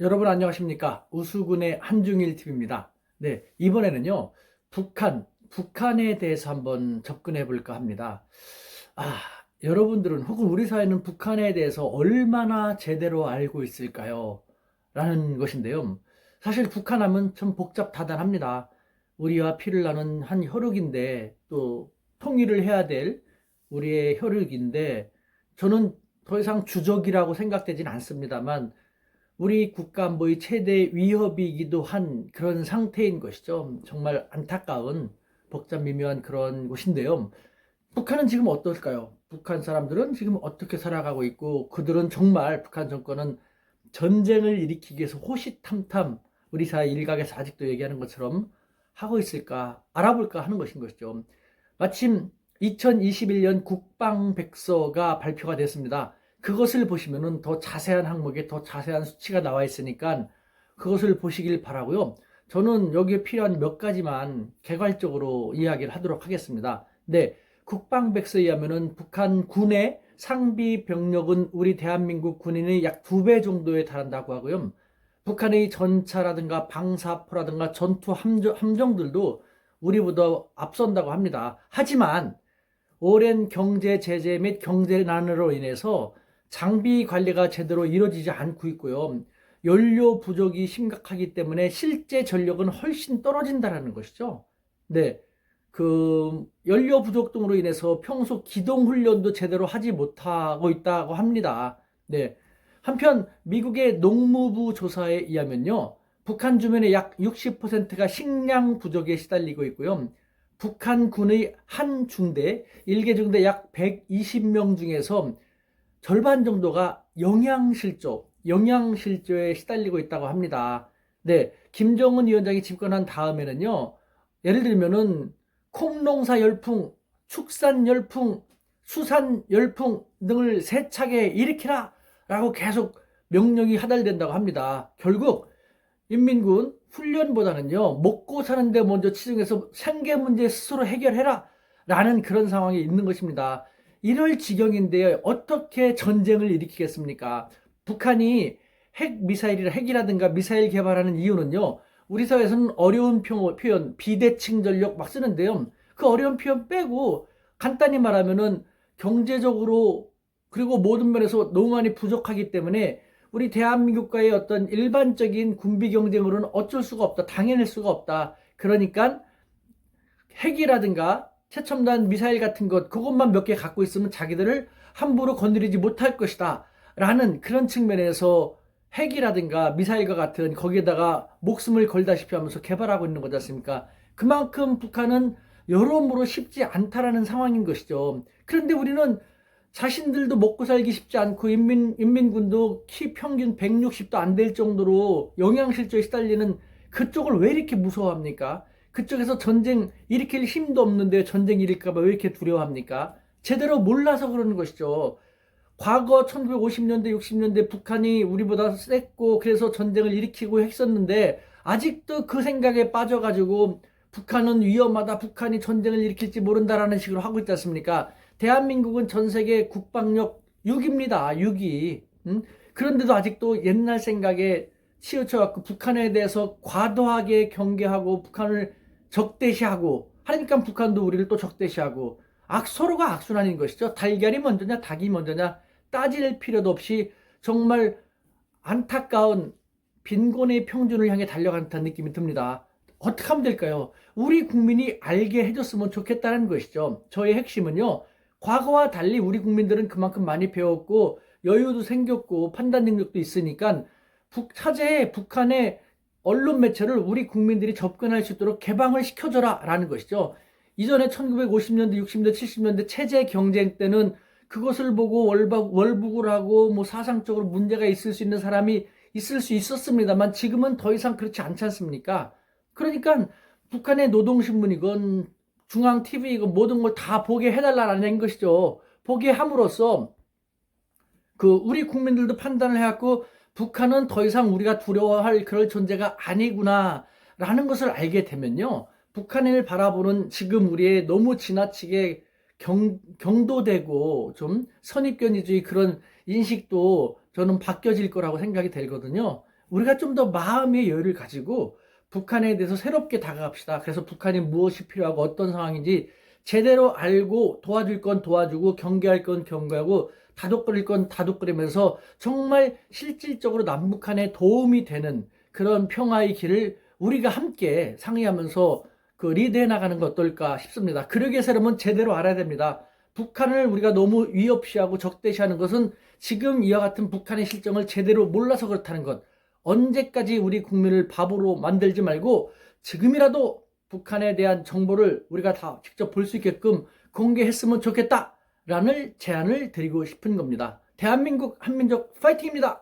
여러분 안녕하십니까 우수군의 한중일 TV입니다. 네 이번에는요 북한 북한에 대해서 한번 접근해 볼까 합니다. 아 여러분들은 혹은 우리 사회는 북한에 대해서 얼마나 제대로 알고 있을까요? 라는 것인데요. 사실 북한 하면 참 복잡다단합니다. 우리와 피를 나눈 한 혈육인데 또 통일을 해야 될 우리의 혈육인데 저는 더 이상 주적이라고 생각되진 않습니다만 우리 국가 안보의 최대 위협이기도 한 그런 상태인 것이죠. 정말 안타까운 복잡 미묘한 그런 곳인데요. 북한은 지금 어떨까요? 북한 사람들은 지금 어떻게 살아가고 있고 그들은 정말 북한 정권은 전쟁을 일으키기 위해서 호시탐탐 우리 사회 일각에서 아직도 얘기하는 것처럼 하고 있을까 알아볼까 하는 것인 것이죠. 마침 2021년 국방백서가 발표가 됐습니다. 그것을 보시면은 더 자세한 항목에 더 자세한 수치가 나와 있으니까 그것을 보시길 바라고요. 저는 여기에 필요한 몇 가지만 개괄적으로 이야기를 하도록 하겠습니다. 네, 국방백서에 의하면은 북한 군의 상비 병력은 우리 대한민국 군인의 약 두 배 정도에 달한다고 하고요. 북한의 전차라든가 방사포라든가 전투 함정, 함정들도 우리보다 앞선다고 합니다. 하지만 오랜 경제 제재 및 경제난으로 인해서 장비 관리가 제대로 이루어지지 않고 있고요. 연료 부족이 심각하기 때문에 실제 전력은 훨씬 떨어진다라는 것이죠. 네. 그 연료 부족 등으로 인해서 평소 기동 훈련도 제대로 하지 못하고 있다고 합니다. 네. 한편 미국의 농무부 조사에 의하면요. 북한 주변의 약 60%가 식량 부족에 시달리고 있고요. 북한 군의 한 중대, 일개 중대 약 120명 중에서 절반 정도가 영양실조, 영양실조에 시달리고 있다고 합니다. 네, 김정은 위원장이 집권한 다음에는요, 예를 들면은 콩농사 열풍, 축산 열풍, 수산 열풍 등을 세차게 일으키라! 라고 계속 명령이 하달된다고 합니다. 결국 인민군 훈련보다는요, 먹고 사는데 먼저 치중해서 생계 문제 스스로 해결해라! 라는 그런 상황이 있는 것입니다. 이럴 지경인데 어떻게 전쟁을 일으키겠습니까? 북한이 핵 미사일이라 핵이라든가 미사일 개발하는 이유는요. 우리 사회에서는 어려운 표현, 비대칭 전력 막 쓰는데요. 그 어려운 표현 빼고 간단히 말하면은 경제적으로 그리고 모든 면에서 너무 많이 부족하기 때문에 우리 대한민국과의 어떤 일반적인 군비 경쟁으로는 어쩔 수가 없다. 당해낼 수가 없다. 그러니까 핵이라든가 최첨단 미사일 같은 것 그것만 몇 개 갖고 있으면 자기들을 함부로 건드리지 못할 것이다. 라는 그런 측면에서 핵이라든가 미사일과 같은 거기에다가 목숨을 걸다시피 하면서 개발하고 있는 거지 않습니까? 그만큼 북한은 여러모로 쉽지 않다라는 상황인 것이죠. 그런데 우리는 자신들도 먹고 살기 쉽지 않고 인민, 인민군도 키 평균 160도 안 될 정도로 영양실조에 시달리는 그쪽을 왜 이렇게 무서워합니까? 그쪽에서 전쟁 일으킬 힘도 없는데 전쟁 일으킬까봐 왜 이렇게 두려워합니까? 제대로 몰라서 그러는 것이죠. 과거 1950년대, 60년대 북한이 우리보다 셌고 그래서 전쟁을 일으키고 했었는데 아직도 그 생각에 빠져가지고 북한은 위험하다, 북한이 전쟁을 일으킬지 모른다라는 식으로 하고 있지 않습니까? 대한민국은 전 세계 국방력 6입니다. 6위. 음? 그런데도 아직도 옛날 생각에 치우쳐갖고 북한에 대해서 과도하게 경계하고 북한을 적대시하고 하니까 북한도 우리를 또 적대시하고 악 서로가 악순환인 것이죠. 달걀이 먼저냐 닭이 먼저냐 따질 필요도 없이 정말 안타까운 빈곤의 평준을 향해 듯한 느낌이 듭니다. 어떻게 하면 될까요? 우리 국민이 알게 해줬으면 좋겠다는 것이죠. 저의 핵심은요. 과거와 달리 우리 국민들은 그만큼 많이 배웠고 여유도 생겼고 판단 능력도 있으니까 북, 차제에 북한의 언론 매체를 우리 국민들이 접근할 수 있도록 개방을 시켜줘라 라는 것이죠. 이전에 1950년대, 60년대, 70년대 체제 경쟁 때는 그것을 보고 월박, 월북을 하고 뭐 사상적으로 문제가 있을 수 있는 사람이 있을 수 있었습니다만 지금은 더 이상 그렇지 않지 않습니까? 그러니까 북한의 노동신문이건 중앙 TV이건 모든 걸 다 보게 해달라는 것이죠. 보게 함으로써 그 우리 국민들도 판단을 해갖고 북한은 더 이상 우리가 두려워할 그럴 존재가 아니구나 라는 것을 알게 되면요. 북한을 바라보는 지금 우리의 너무 지나치게 경, 경도되고 좀 선입견이주의 그런 인식도 저는 바뀌어질 거라고 생각이 들거든요. 우리가 좀 더 마음의 여유를 가지고 북한에 대해서 새롭게 다가갑시다. 그래서 북한이 무엇이 필요하고 어떤 상황인지 제대로 알고 도와줄 건 도와주고 경계할 건 경계하고 다독거릴 건 다독거리면서 정말 실질적으로 남북한에 도움이 되는 그런 평화의 길을 우리가 함께 상의하면서 그 리드해 나가는 것 어떨까 싶습니다. 그러기 위해서 여러분 제대로 알아야 됩니다. 북한을 우리가 너무 위협시하고 적대시하는 것은 지금 이와 같은 북한의 실정을 제대로 몰라서 그렇다는 것. 언제까지 우리 국민을 바보로 만들지 말고 지금이라도 북한에 대한 정보를 우리가 다 직접 볼 수 있게끔 공개했으면 좋겠다 라는 제안을 드리고 싶은 겁니다. 대한민국 한민족 파이팅입니다.